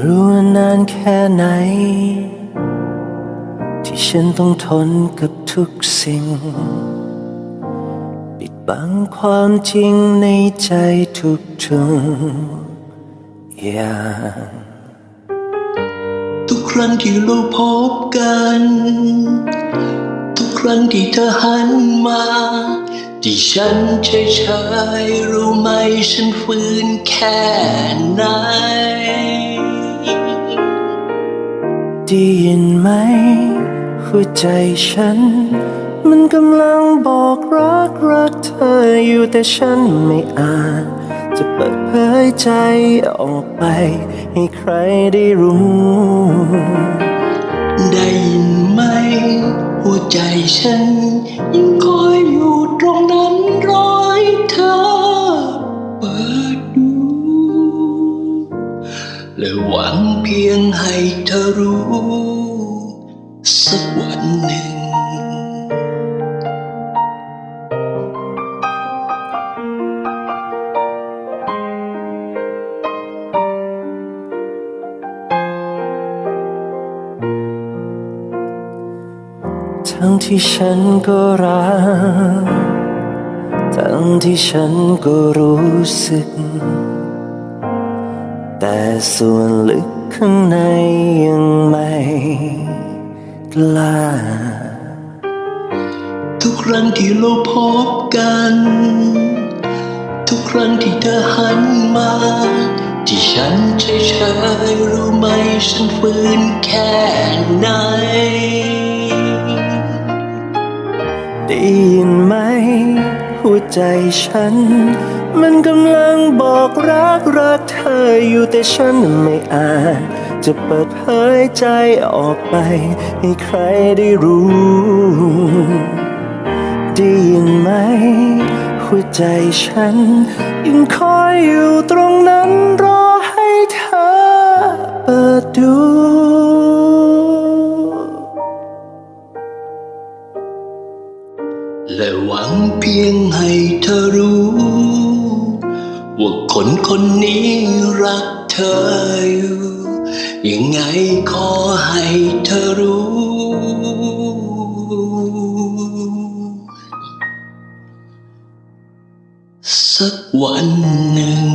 ่รู้ว่านานแค่ไหน ที่ฉันต้องทนกับทุกสิ่ง ปิดบังความจริงในใจทุกทุกอย่าง ทุกครั้งที่เราพบกัน ทุกครั้งที่เธอหันมาที่ฉันเฉยๆรู้ไหมฉันฟื้นแค่ไหน ได้ยินไหม หัวใจฉัน มันกำลังบอกรักรักเธออยู่แต่ฉันไม่อาจ จะเปิดเผยใจออกไป ให้ใครได้รู้ ได้ยินไหม หัวใจฉันยังคอย และหวังเพียงให้เธอรู้ สักวันหนึ่ง ทั้งที่ฉันก็รัก ทั้งที่ฉันก็รู้สึก แต่ส่วนลึกข้างในยังไม่กล้า ทุกครั้งที่เราพบกัน ทุกครั้งที่เธอหันมา ที่ฉันเฉยๆรู้ไหมฉันฟื้นแค่ไหน ได้ยินไหม หัวใจฉัน มันกำลังบอกรักรักเธออยู่แต่ฉันไม่อาจ จะเปิดเผยใจออกไป ให้ใครได้รู้ ได้ยินไหม หัวใจฉัน ยังคอยอยู่ตรงนั้นรอให้เธอเปิดดูและหวังเพียงให้เธอรู้ คนคนนี้รักเธออยู่ ยังไงขอให้เธอรู้ สักวันหนึ่ง